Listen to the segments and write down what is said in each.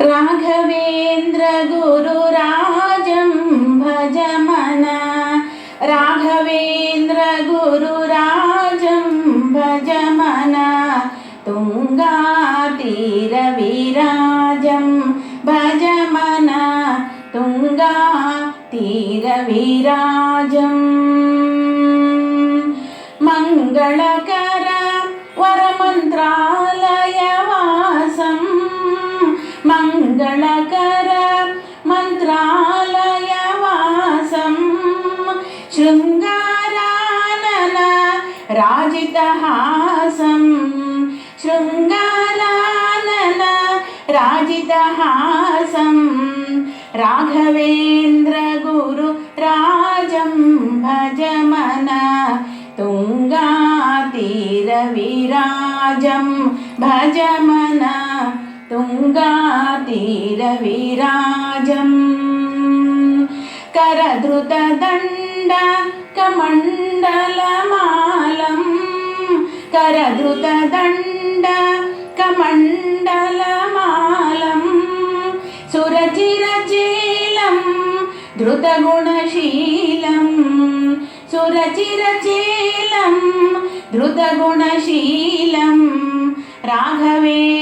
राघवेन्द्रगुरुराजं भज मन। राघवेन्द्रगुरुराजं भज मन। तुङ्गातीरविराजं भज मन। तुङ्गातीरविराजम् मङ्गलकर वरमन्त्रालय మంగళకర మంత్రాలయవాసం శృంగారానన రాజితహాసం. శృంగారానన రాజితహాసం. రాఘవేంద్ర గురు రాజం భజమన. తుంగాతీర విరాజం భజమన. తుంగాతీరవిరాజం విరాజం కమండలమాలం. కరధృతదండ కమండలమాలం. సురచిరచీలం ధృతగుణశీలం. సురచిరచీలం ధృతగుణశీలం. రాఘవే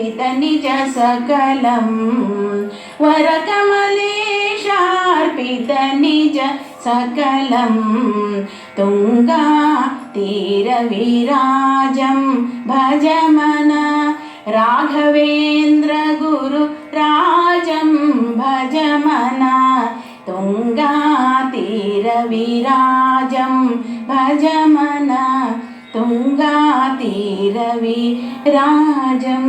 వరకమలేశార్పిత నిజ సకలం. వరకమలేశార్పిత నిజ సకలం. తుంగా తీర విరాజం భజమన రాఘవేంద్ర గురు రాజం భజమన. తుంగా తీర విరాజం భజమన. తుంగా తీర విరాజం